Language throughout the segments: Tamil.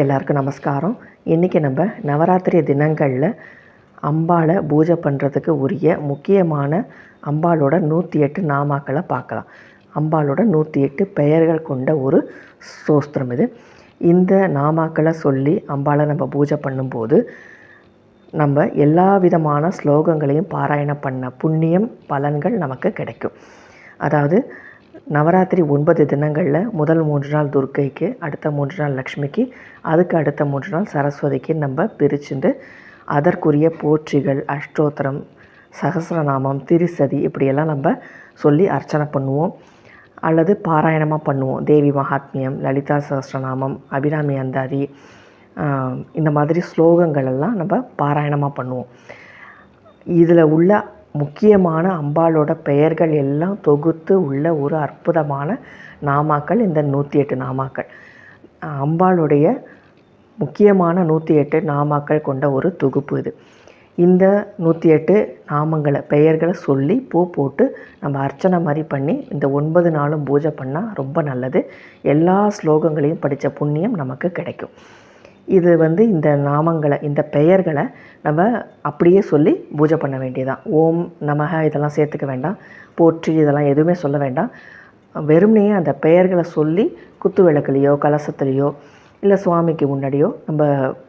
எல்லாருக்கும் நமஸ்காரம். இன்றைக்கி நம்ம நவராத்திரி தினங்களில் அம்பாளை பூஜை பண்ணுறதுக்கு உரிய முக்கியமான அம்பாளோட நூற்றி எட்டு நாமாக்களை பார்க்கலாம். அம்பாளோட நூற்றி எட்டு பெயர்கள் கொண்ட ஒரு சோஸ்திரம் இது. இந்த நாமாக்களை சொல்லி அம்பாளை நம்ம பூஜை பண்ணும்போது நம்ம எல்லா விதமான ஸ்லோகங்களையும் பாராயணம் பண்ண புண்ணியம் பலன்கள் நமக்கு கிடைக்கும். அதாவது நவராத்திரி ஒன்பது தினங்களில் முதல் மூன்று நாள் துர்க்கைக்கு அடுத்த மூன்று நாள் லக்ஷ்மிக்கு அதுக்கு அடுத்த மூன்று நாள் சரஸ்வதிக்கு நம்ம பிரிச்சுண்டு அதற்குரிய போற்றிகள் அஷ்டோத்திரம் சகசிரநாமம் திரிசதி இப்படியெல்லாம் நம்ம சொல்லி அர்ச்சனை பண்ணுவோம். அல்லது பாராயணமாக பண்ணுவோம். தேவி மகாத்மியம் லலிதா சகஸ்ரநாமம் அபிராமி அந்தாதி இந்த மாதிரி ஸ்லோகங்கள் எல்லாம் நம்ம பாராயணமாக பண்ணுவோம். இதில் உள்ள முக்கியமான அம்பாளோட பெயர்கள் எல்லாம் தொகுத்து உள்ள ஒரு அற்புதமான நாமாக்கள் இந்த நூற்றி எட்டு நாமாக்கள். அம்பாளுடைய முக்கியமான நூற்றி எட்டு நாமாக்கள் கொண்ட ஒரு தொகுப்பு இது. இந்த நூற்றி எட்டு நாமங்களை பெயர்களை சொல்லி பூ போட்டு நம்ம அர்ச்சனை மாதிரி பண்ணி இந்த ஒன்பது நாளும் பூஜை பண்ணால் ரொம்ப நல்லது. எல்லா ஸ்லோகங்களையும் படித்த புண்ணியம் நமக்கு கிடைக்கும். இது வந்து இந்த நாமங்களை இந்த பெயர்களை நம்ம அப்படியே சொல்லி பூஜை பண்ண வேண்டியதான் ஓம் நமக இதெல்லாம் சேர்த்துக்க வேண்டாம். போற்றி இதெல்லாம் எதுவுமே சொல்ல வேண்டாம். வெறுமனையே அந்த பெயர்களை சொல்லி குத்து விளக்குலேயோ கலசத்துலேயோ இல்லை சுவாமிக்கு முன்னாடியோ நம்ம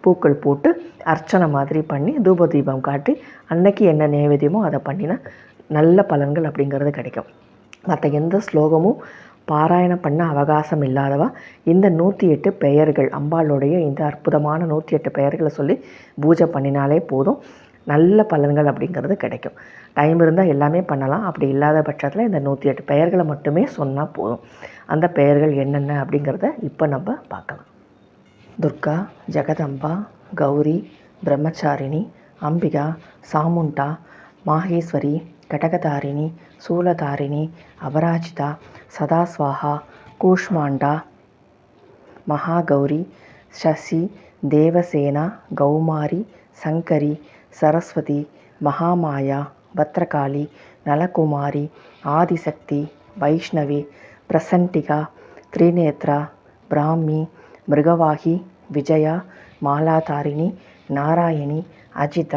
பூக்கள் போட்டு அர்ச்சனை மாதிரி பண்ணி தூப தீபம் காட்டி அன்னைக்கு என்ன நைவேத்தியமோ அதை பண்ணினா நல்ல பலன்கள் அப்படிங்கிறது கிடைக்கும். மற்ற எந்த ஸ்லோகமும் பாராயணம் பண்ண அவகாசம் இல்லாதவா? இந்த நூற்றி எட்டு பெயர்கள் அம்பாளுடைய இந்த அற்புதமான நூற்றி எட்டு பெயர்களை சொல்லி பூஜை பண்ணினாலே போதும். நல்ல பலன்கள் அப்படிங்கிறது கிடைக்கும். டைம் இருந்தால் எல்லாமே பண்ணலாம். அப்படி இல்லாத பட்சத்தில் இந்த நூற்றி எட்டு பெயர்களை மட்டுமே சொன்னால் போதும். அந்த பெயர்கள் என்னென்ன அப்படிங்கிறத இப்போ நம்ம பார்க்கலாம். துர்கா ஜெகதம்பா கௌரி பிரம்மச்சாரிணி அம்பிகா சாமுண்டா மாகேஸ்வரி కటకతారిణి స్థూలతారిణి అపరాజిత సదాస్వాహ కూష్మాండ మహాగౌరి శశి దేవసేన గౌమారి శంకరి సరస్వతి మహామాయ భద్రకాళి నలకుమారి ఆదిశక్తి వైష్ణవి ప్రసంటిక త్రినేత్ర బ్రాహ్మి మృగవాహి విజయ మాలాతారిణి నారాయణి అజిత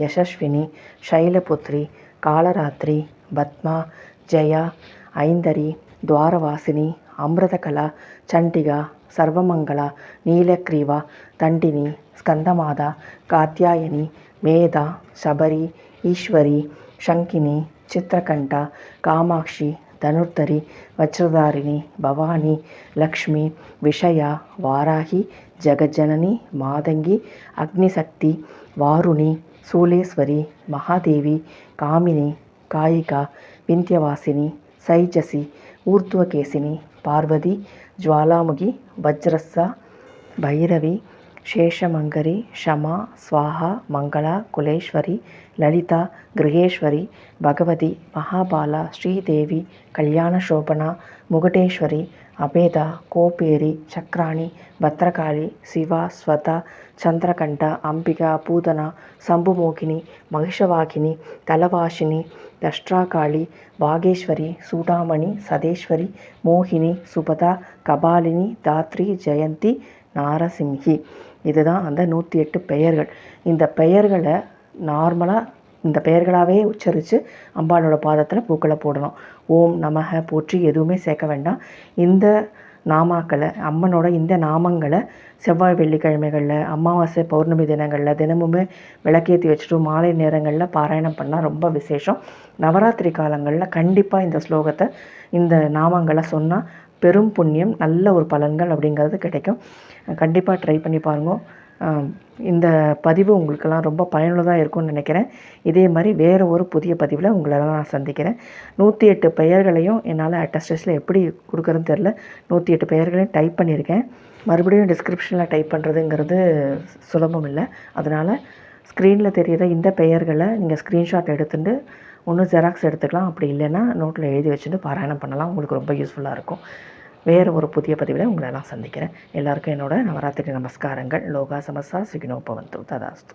యశస్విని శైలపుత్రి காலராத்திரி பத்மா ஜெயா ஐந்தரி துவாரவாசினி அமிர்தகலா சண்டிகா சர்வமங்களா நீலக்ரீவா தண்டினி ஸ்கந்தமாதா காத்தியாயனி மேதா சபரி ஈஸ்வரி சங்கினி சித்திரகண்டா காமாட்சி தனுர்தரி வஜ்ரதாரிணி பவானி லக்ஷ்மி விஷயா வாராகி ஜெகஜனனி மாதங்கி அக்னிசக்தி வாருணி సూలేశ్వరి మహాదేవి కామిని కాయిక వింత్యవాసిని సైజసి ఊర్ధ్వకేశిని పార్వతి జ్వాలాముఖి వజ్రస్స భైరవి శేషమంగరి శమ స్వాహ మంగళ కులేశ్వరి లలిత గృహేశ్వరి భగవతి మహాబాల శ్రీదేవి కళ్యాణ శోభన ముగటేశ్వరి అభేద కోపేరి చక్రాణి భద్రకాళి శివ స్వత చంద్రకంఠ అంబిక పూదన శంభుమోకిని మహిషవాకిని తలవాషిని దష్ట్రాకాళి వాగేశ్వరి సూడామణి సదేశ్వరి మోహిని సుభద కబాలిని దాత్రి జయంతి நாரசிம்ஹி. இதுதான் அந்த நூற்றி எட்டு பெயர்கள். இந்த பெயர்களை நார்மலாக இந்த பெயர்களாகவே உச்சரித்து அம்பாளோட பாதத்தில் பூக்களை போடணும். ஓம் நமக போற்றி எதுவுமே சேர்க்க வேண்டாம். இந்த நாமாக்களை அம்மனோட இந்த நாமங்களை செவ்வாய் வெள்ளிக்கிழமைகளில் அமாவாசை பௌர்ணமி தினங்களில் தினமுமே விளக்கேற்றி வச்சுட்டு மாலை நேரங்களில் பாராயணம் பண்ணால் ரொம்ப விசேஷம். நவராத்திரி காலங்களில் கண்டிப்பாக இந்த ஸ்லோகத்தை இந்த நாமங்களை சொன்னால் பெரும் புண்ணியம் நல்ல ஒரு பலன்கள் அப்படிங்கிறது கிடைக்கும். கண்டிப்பாக ட்ரை பண்ணி பாருங்கள் இந்த பதிவு உங்களுக்கெல்லாம் ரொம்ப பயனுள்ளதாக இருக்கும்னு நினைக்கிறேன். இதே மாதிரி வேறு ஒரு புதிய பதிவில் உங்களெல்லாம் நான் சந்திக்கிறேன். நூற்றி எட்டு பெயர்களையும் என்னால் அட்டஸ்டஸில் எப்படி கொடுக்குறதுன்னு தெரில நூற்றி எட்டு பெயர்களையும் டைப் பண்ணியிருக்கேன். மறுபடியும் டிஸ்கிரிப்ஷனில் டைப் பண்ணுறதுங்கிறது சுலபம் இல்லை. அதனால் ஸ்க்ரீனில் தெரியிற இந்த பெயர்களை நீங்கள் ஸ்க்ரீன்ஷாட் எடுத்துட்டு ஒன்று ஜெராக்ஸ் எடுத்துக்கலாம் அப்படி இல்லைன்னா நோட்டில் எழுதி வச்சுட்டு பாராயணம் பண்ணலாம். உங்களுக்கு ரொம்ப யூஸ்ஃபுல்லாக இருக்கும். வேறு ஒரு புதிய பதிவில் உங்களை எல்லாம் சந்திக்கிறேன். எல்லாருக்கும் என்னோட நவராத்திரி நமஸ்காரங்கள். லோகா சமஸ்தா சுகினோபவந்து ததாஸ்து.